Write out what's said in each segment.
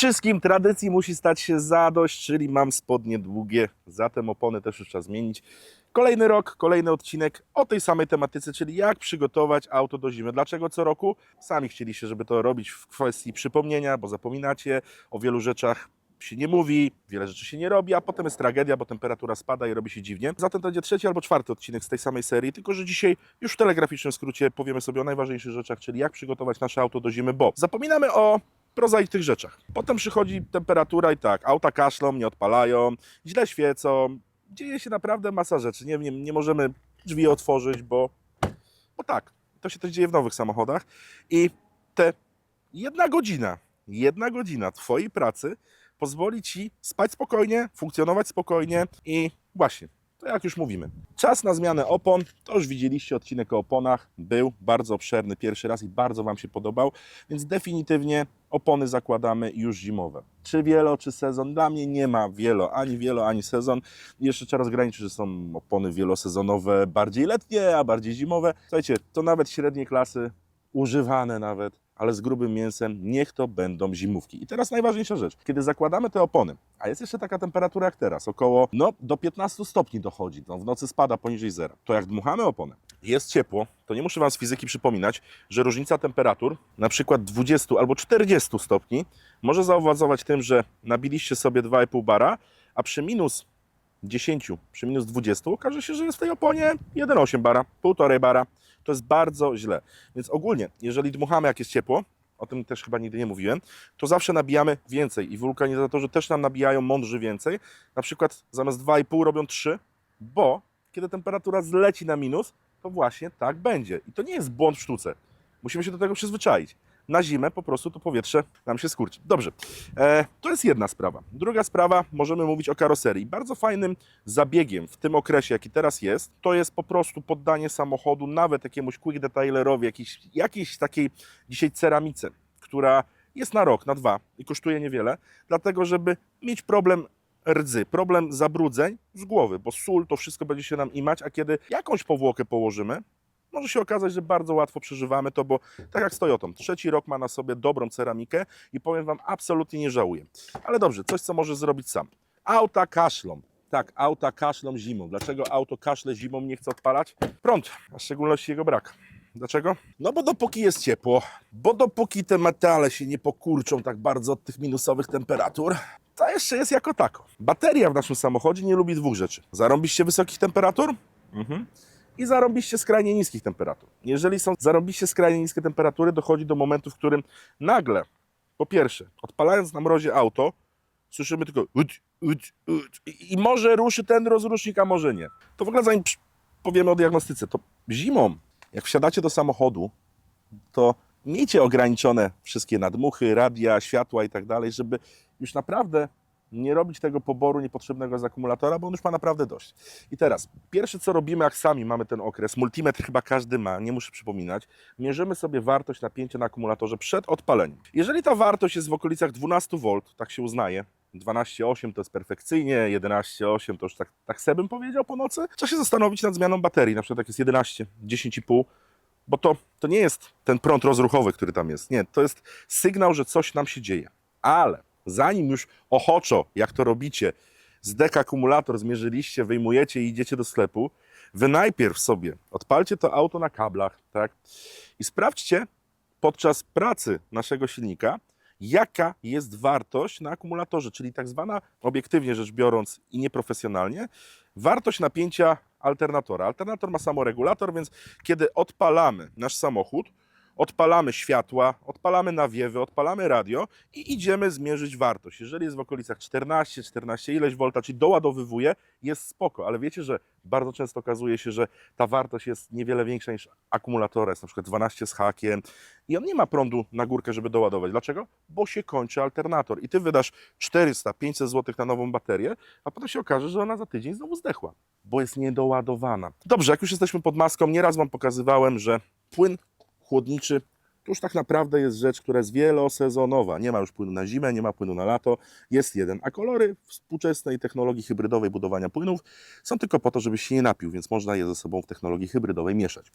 wszystkim tradycji musi stać się zadość, czyli mam spodnie długie, zatem opony też już trzeba zmienić. Kolejny rok, kolejny odcinek o tej samej tematyce, czyli jak przygotować auto do zimy. Dlaczego co roku? Sami chcieliście, żeby to robić w kwestii przypomnienia, bo zapominacie o wielu rzeczach się nie mówi, wiele rzeczy się nie robi, a potem jest tragedia, bo temperatura spada i robi się dziwnie. Zatem to będzie trzeci albo czwarty odcinek z tej samej serii, tylko że dzisiaj już w telegraficznym skrócie powiemy sobie o najważniejszych rzeczach, czyli jak przygotować nasze auto do zimy, bo zapominamy o prozaitych rzeczach. Potem przychodzi temperatura i tak, auta kaszlą, nie odpalają, źle świecą, dzieje się naprawdę masa rzeczy. Nie, nie, nie możemy drzwi otworzyć, bo, bo tak, to się też dzieje w nowych samochodach i te jedna godzina, jedna godzina Twojej pracy pozwoli Ci spać spokojnie, funkcjonować spokojnie i właśnie, to jak już mówimy. Czas na zmianę opon, to już widzieliście odcinek o oponach, był bardzo obszerny pierwszy raz i bardzo Wam się podobał, więc definitywnie opony zakładamy już zimowe. Czy wielo, czy sezon? Dla mnie nie ma wielo, ani wielo, ani sezon. Jeszcze trzeba rozgraniczyć, że są opony wielosezonowe, bardziej letnie, a bardziej zimowe. Słuchajcie, to nawet średniej klasy, używane nawet, ale z grubym mięsem, niech to będą zimówki. I teraz najważniejsza rzecz. Kiedy zakładamy te opony, a jest jeszcze taka temperatura jak teraz, około, no, do 15 stopni dochodzi, no, w nocy spada poniżej zera, to jak dmuchamy opony, jest ciepło, to nie muszę Wam z fizyki przypominać, że różnica temperatur, na przykład 20 albo 40 stopni, może zaowocować tym, że nabiliście sobie 2,5 bara, a przy minus 10, przy minus 20 okaże się, że jest w tej oponie 1,8 bara, 1,5 bara. To jest bardzo źle. Więc ogólnie, jeżeli dmuchamy jak jest ciepło, o tym też chyba nigdy nie mówiłem, to zawsze nabijamy więcej i wulkanizatorzy też nam nabijają mądrzy więcej. Na przykład zamiast 2,5 robią 3, bo kiedy temperatura zleci na minus, to właśnie tak będzie. I to nie jest błąd w sztuce. Musimy się do tego przyzwyczaić. Na zimę po prostu to powietrze nam się skurczy. Dobrze, e, to jest jedna sprawa. Druga sprawa, możemy mówić o karoserii. Bardzo fajnym zabiegiem w tym okresie, jaki teraz jest, to jest po prostu poddanie samochodu nawet jakiemuś quick detailerowi, jakiejś, jakiejś takiej dzisiaj ceramice, która jest na rok, na dwa i kosztuje niewiele, dlatego żeby mieć problem rdzy, problem zabrudzeń z głowy, bo sól to wszystko będzie się nam imać, a kiedy jakąś powłokę położymy, może się okazać, że bardzo łatwo przeżywamy to, bo tak jak z Toyotą, trzeci rok ma na sobie dobrą ceramikę i powiem Wam, absolutnie nie żałuję. Ale dobrze, coś co możesz zrobić sam. Auta kaszlą. Tak, auta kaszlą zimą. Dlaczego auto kaszle zimą nie chce odpalać? Prąd, a w szczególności jego brak. Dlaczego? No bo dopóki jest ciepło, bo dopóki te metale się nie pokurczą tak bardzo od tych minusowych temperatur, to jeszcze jest jako tako. Bateria w naszym samochodzie nie lubi dwóch rzeczy. Zarąbiście wysokich temperatur mhm. I zarąbiście skrajnie niskich temperatur. Jeżeli są zarąbiście skrajnie niskie temperatury, dochodzi do momentu, w którym nagle, po pierwsze, odpalając na mrozie auto, słyszymy tylko udź, udź, udź. I, może ruszy ten rozrusznik, a może nie. To w ogóle zanim powiemy o diagnostyce, to zimą, jak wsiadacie do samochodu, to miejcie ograniczone wszystkie nadmuchy, radia, światła i tak dalej, żeby już naprawdę nie robić tego poboru niepotrzebnego z akumulatora, bo on już ma naprawdę dość. I teraz, pierwsze co robimy, jak sami mamy ten okres, multimetr chyba każdy ma, nie muszę przypominać, mierzymy sobie wartość napięcia na akumulatorze przed odpaleniem. Jeżeli ta wartość jest w okolicach 12 V, tak się uznaje, 12,8 to jest perfekcyjnie, 11,8 to już tak, tak sobie bym powiedział po nocy. Trzeba się zastanowić nad zmianą baterii, na przykład jak jest 11, 10,5, bo to, to nie jest ten prąd rozruchowy, który tam jest. Nie, to jest sygnał, że coś nam się dzieje. Ale zanim już ochoczo, jak to robicie, z dek akumulator zmierzyliście, wyjmujecie i idziecie do sklepu, wy najpierw sobie odpalcie to auto na kablach, tak? I sprawdźcie podczas pracy naszego silnika, jaka jest wartość na akumulatorze, czyli tak zwana, obiektywnie rzecz biorąc i nieprofesjonalnie, wartość napięcia alternatora. Alternator ma samoregulator, więc kiedy odpalamy nasz samochód, odpalamy światła, odpalamy nawiewy, odpalamy radio i idziemy zmierzyć wartość. Jeżeli jest w okolicach 14, 14 ileś volta, czyli doładowywuje, jest spoko, ale wiecie, że bardzo często okazuje się, że ta wartość jest niewiele większa niż akumulatora, jest na przykład 12 z hakiem i on nie ma prądu na górkę, żeby doładować. Dlaczego? Bo się kończy alternator i ty wydasz 400, 500 zł na nową baterię, a potem się okaże, że ona za tydzień znowu zdechła, bo jest niedoładowana. Dobrze, jak już jesteśmy pod maską, nieraz Wam pokazywałem, że płyn chłodniczy to już tak naprawdę jest rzecz, która jest wielosezonowa. Nie ma już płynu na zimę, nie ma płynu na lato, jest jeden. A kolory współczesnej technologii hybrydowej budowania płynów są tylko po to, żebyś się nie napił, więc można je ze sobą w technologii hybrydowej mieszać.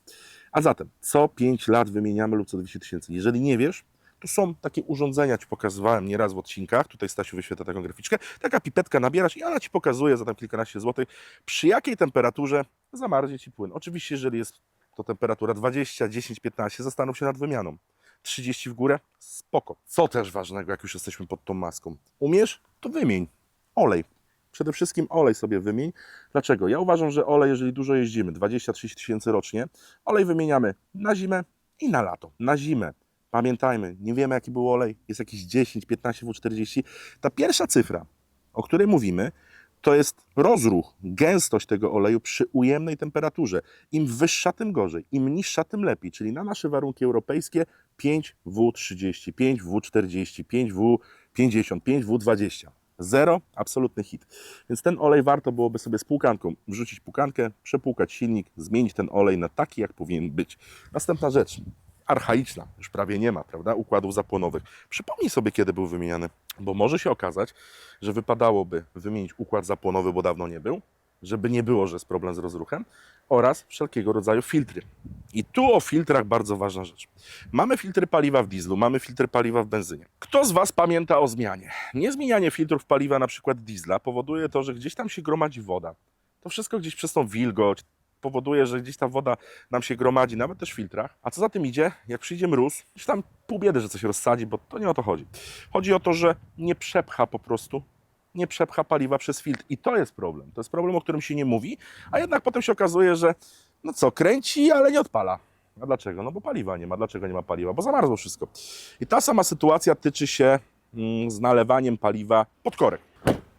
A zatem co 5 lat wymieniamy lub co 200 tysięcy. Jeżeli nie wiesz, Tu są takie urządzenia, Ci pokazywałem nieraz w odcinkach, tutaj Stasiu wyświetla taką graficzkę, taka pipetka nabierasz i ona Ci pokazuje za tam kilkanaście złotych, przy jakiej temperaturze zamarznie Ci płyn. Oczywiście, jeżeli jest to temperatura 20, 10, 15, zastanów się nad wymianą. 30 w górę, spoko. Co też ważnego, jak już jesteśmy pod tą maską? Umiesz? To wymień. Olej. Przede wszystkim olej sobie wymień. Dlaczego? Ja uważam, że olej, jeżeli dużo jeździmy, 20-30 tysięcy rocznie, olej wymieniamy na zimę i na lato. Na zimę. Pamiętajmy, nie wiemy jaki był olej, jest jakiś 10, 15, 40. Ta pierwsza cyfra, o której mówimy, to jest rozruch, gęstość tego oleju przy ujemnej temperaturze. Im wyższa, tym gorzej. Im niższa, tym lepiej. Czyli na nasze warunki europejskie 5W30, 5W40, 5W50, 5W20. Zero, absolutny hit. Więc ten olej warto byłoby sobie z płukanką wrzucić płukankę, przepłukać silnik, zmienić ten olej na taki, jak powinien być. Następna rzecz, archaiczna, już prawie nie ma, prawda, układów zapłonowych. Przypomnij sobie, kiedy był wymieniany, bo może się okazać, że wypadałoby wymienić układ zapłonowy, bo dawno nie był, żeby nie było, że jest problem z rozruchem, oraz wszelkiego rodzaju filtry. I tu o filtrach bardzo ważna rzecz. Mamy filtry paliwa w dieslu, mamy filtry paliwa w benzynie. Kto z Was pamięta o zmianie? Niezmienianie filtrów paliwa na przykład diesla powoduje to, że gdzieś tam się gromadzi woda. To wszystko gdzieś przez tą wilgoć powoduje, że gdzieś ta woda nam się gromadzi, nawet też w filtrach. A co za tym idzie, jak przyjdzie mróz, już tam pół biedy, że coś rozsadzi, bo to nie o to chodzi. Chodzi o to, że nie przepcha po prostu nie przepcha paliwa przez filtr. I to jest problem. To jest problem, o którym się nie mówi, a jednak potem się okazuje, że no co, kręci, ale nie odpala. A dlaczego? No bo paliwa nie ma. Dlaczego nie ma paliwa? Bo zamarzło wszystko. I ta sama sytuacja tyczy się mm, z nalewaniem paliwa pod korek.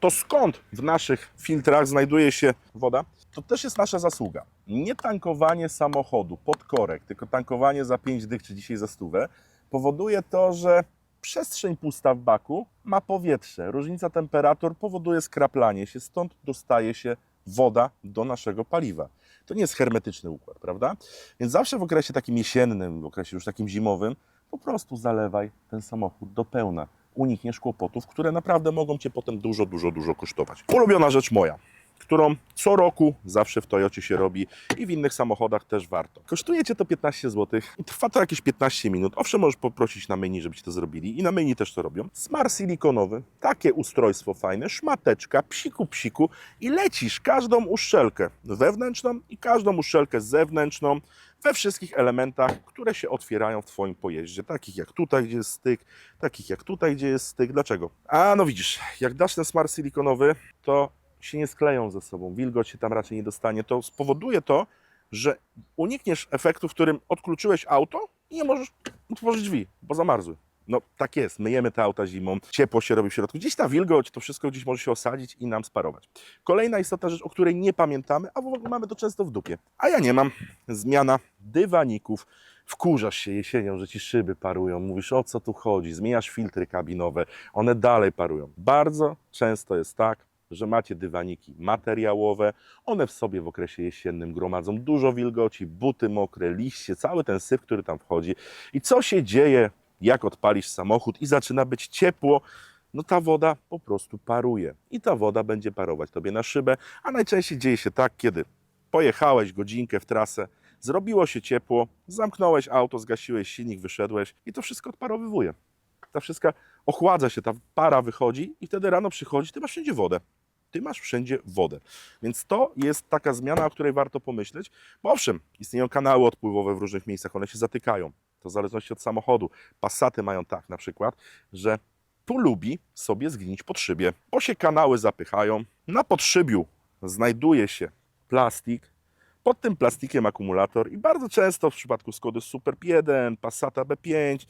To skąd w naszych filtrach znajduje się woda? To też jest nasza zasługa. Nie tankowanie samochodu pod korek, tylko tankowanie za 5 dych czy dzisiaj za stówę powoduje to, że przestrzeń pusta w baku ma powietrze. Różnica temperatur powoduje skraplanie się, stąd dostaje się woda do naszego paliwa. To nie jest hermetyczny układ, prawda? Więc zawsze w okresie takim jesiennym, w okresie już takim zimowym, po prostu zalewaj ten samochód do pełna. Unikniesz kłopotów, które naprawdę mogą Cię potem dużo, dużo, dużo kosztować. Ulubiona rzecz moja którą co roku zawsze w Toyocie się robi i w innych samochodach też warto. Kosztuje Cię to 15 zł i trwa to jakieś 15 minut. Owszem, możesz poprosić na menu, żeby Ci to zrobili i na menu też to robią. Smar silikonowy, takie ustrojstwo fajne, szmateczka, psiku psiku i lecisz każdą uszczelkę wewnętrzną i każdą uszczelkę zewnętrzną we wszystkich elementach, które się otwierają w Twoim pojeździe. Takich jak tutaj, gdzie jest styk, takich jak tutaj, gdzie jest styk. Dlaczego? A no widzisz, jak dasz ten smar silikonowy, to się nie skleją ze sobą, wilgoć się tam raczej nie dostanie, to spowoduje to, że unikniesz efektu, w którym odkluczyłeś auto i nie możesz otworzyć drzwi, bo zamarzły. No tak jest, myjemy te auta zimą, ciepło się robi w środku. Gdzieś ta wilgoć, to wszystko gdzieś może się osadzić i nam sparować. Kolejna istotna rzecz, o której nie pamiętamy, a w ogóle mamy to często w dupie. A ja nie mam. Zmiana dywaników. Wkurzasz się jesienią, że ci szyby parują, mówisz o co tu chodzi, zmieniasz filtry kabinowe, one dalej parują. Bardzo często jest tak, że macie dywaniki materiałowe, one w sobie w okresie jesiennym gromadzą dużo wilgoci, buty mokre, liście, cały ten syf, który tam wchodzi. I co się dzieje, jak odpalisz samochód i zaczyna być ciepło? No ta woda po prostu paruje i ta woda będzie parować tobie na szybę, a najczęściej dzieje się tak, kiedy pojechałeś godzinkę w trasę, zrobiło się ciepło, zamknąłeś auto, zgasiłeś silnik, wyszedłeś i to wszystko odparowywuje. Ta wszystka ochładza się, ta para wychodzi i wtedy rano przychodzi, ty masz wszędzie wodę. Ty masz wszędzie wodę. Więc to jest taka zmiana, o której warto pomyśleć. Bo owszem, istnieją kanały odpływowe w różnych miejscach, one się zatykają. To w zależności od samochodu. Passaty mają tak na przykład, że tu lubi sobie zgnić pod szybie, bo się kanały zapychają. Na podszybiu znajduje się plastik, pod tym plastikiem akumulator i bardzo często w przypadku Skody Superb 1, Passata B5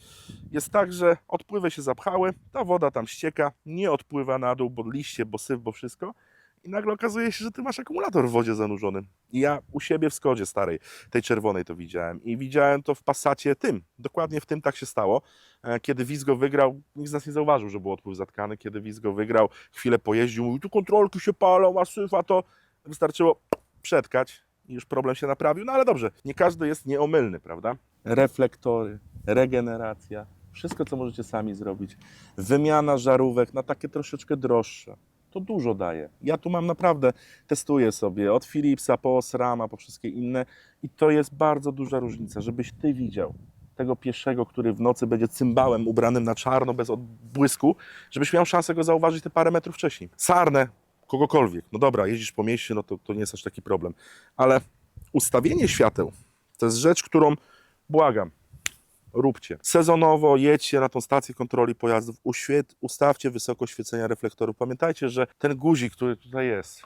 jest tak, że odpływy się zapchały, ta woda tam ścieka, nie odpływa na dół, bo liście, bo syf, bo wszystko. I nagle okazuje się, że ty masz akumulator w wodzie zanurzony. I ja u siebie w Skodzie starej, tej czerwonej to widziałem. I widziałem to w Passacie tym, dokładnie w tym tak się stało. E, Kiedy Wizgo wygrał, nikt z nas nie zauważył, że był odpływ zatkany, kiedy Wizgo wygrał, chwilę pojeździł, mówił, tu kontrolki się palą, a syf, a to wystarczyło przetkać i już problem się naprawił. No ale dobrze, nie każdy jest nieomylny, prawda? Reflektory, regeneracja, wszystko co możecie sami zrobić. Wymiana żarówek na takie troszeczkę droższe. To dużo daje. Ja tu mam naprawdę, testuję sobie od Philipsa po Osrama, po wszystkie inne i to jest bardzo duża różnica, żebyś ty widział. tego pieszego, który w nocy będzie cymbałem ubranym na czarno, bez odbłysku, żebyś miał szansę go zauważyć te parę metrów wcześniej. Sarnę, kogokolwiek. No dobra, jeździsz po mieście, no to, to nie jest aż taki problem. Ale ustawienie świateł to jest rzecz, którą błagam, róbcie. Sezonowo jedźcie na tą stację kontroli pojazdów, uświet, ustawcie wysokość świecenia reflektorów. Pamiętajcie, że ten guzik, który tutaj jest,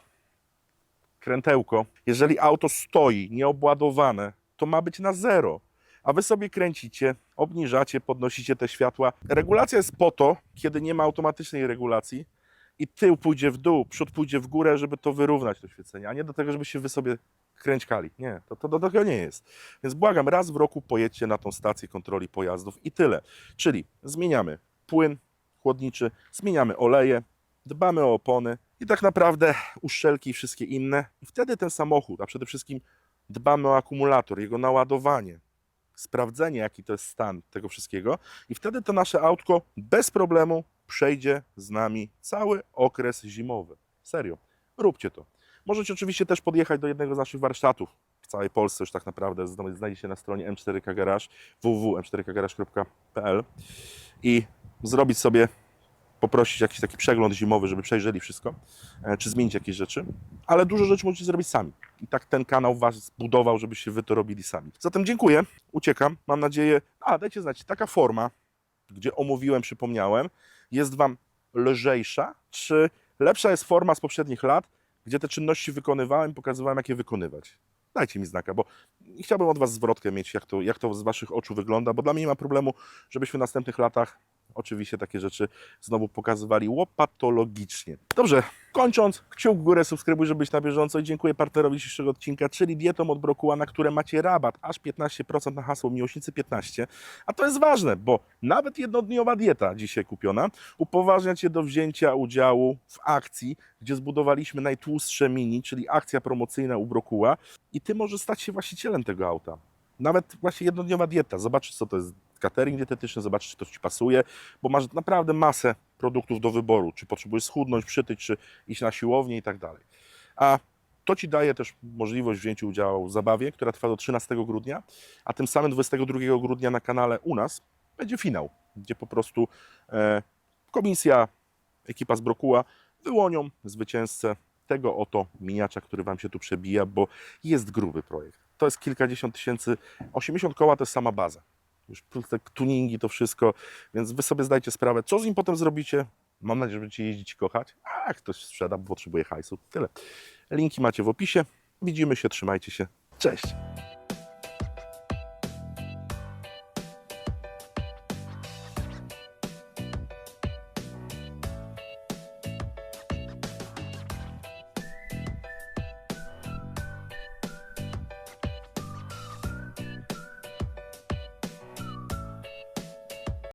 krętełko, jeżeli auto stoi nieobładowane, to ma być na zero. A wy sobie kręcicie, obniżacie, podnosicie te światła. Regulacja jest po to, kiedy nie ma automatycznej regulacji i tył pójdzie w dół, przód pójdzie w górę, żeby to wyrównać to świecenie, a nie do tego, żebyście wy sobie kręćkali. Nie, to, to do tego nie jest. Więc błagam, raz w roku pojedźcie na tą stację kontroli pojazdów i tyle. Czyli zmieniamy płyn chłodniczy, zmieniamy oleje, dbamy o opony i tak naprawdę uszczelki i wszystkie inne. I wtedy ten samochód, a przede wszystkim dbamy o akumulator, jego naładowanie, sprawdzenie, jaki to jest stan tego wszystkiego. I wtedy to nasze autko bez problemu przejdzie z nami cały okres zimowy. Serio, róbcie to. Możecie oczywiście też podjechać do jednego z naszych warsztatów w całej Polsce, już tak naprawdę zna- znajdzie się na stronie M4K Garage www.m4kgarage.pl i zrobić sobie, poprosić jakiś taki przegląd zimowy, żeby przejrzeli wszystko, e, czy zmienić jakieś rzeczy, ale dużo rzeczy możecie zrobić sami. I tak ten kanał Was zbudował, żebyście Wy to robili sami. Zatem dziękuję, uciekam, mam nadzieję, a dajcie znać, taka forma, gdzie omówiłem, przypomniałem, jest Wam lżejsza, czy lepsza jest forma z poprzednich lat, gdzie te czynności wykonywałem, pokazywałem, jak je wykonywać. Dajcie mi znaka, bo chciałbym od Was zwrotkę mieć, jak to, jak to z Waszych oczu wygląda, bo dla mnie nie ma problemu, żebyśmy w następnych latach oczywiście takie rzeczy znowu pokazywali łopatologicznie. Dobrze, kończąc, kciuk w górę, subskrybuj, żeby być na bieżąco i dziękuję partnerowi dzisiejszego odcinka, czyli dietom od Brokuła, na które macie rabat aż 15% na hasło Miłośnicy 15. A to jest ważne, bo nawet jednodniowa dieta dzisiaj kupiona upoważnia Cię do wzięcia udziału w akcji, gdzie zbudowaliśmy najtłustsze mini, czyli akcja promocyjna u Brokuła i Ty możesz stać się właścicielem tego auta. Nawet właśnie jednodniowa dieta. Zobaczysz, co to jest catering dietetyczny, zobaczysz, czy to Ci pasuje, bo masz naprawdę masę produktów do wyboru. Czy potrzebujesz schudnąć, przytyć, czy iść na siłownię i tak dalej. A to Ci daje też możliwość wzięcia udziału w zabawie, która trwa do 13 grudnia, a tym samym 22 grudnia na kanale u nas będzie finał, gdzie po prostu e, komisja, ekipa z Brokuła wyłonią zwycięzcę tego oto miniacza, który Wam się tu przebija, bo jest gruby projekt. To jest kilkadziesiąt tysięcy, 80 koła to jest sama baza. Już te tuningi, to wszystko, więc Wy sobie zdajcie sprawę, co z nim potem zrobicie. Mam nadzieję, że będziecie jeździć i kochać. A ktoś sprzeda, bo potrzebuje hajsu, tyle. Linki macie w opisie. Widzimy się, trzymajcie się. Cześć!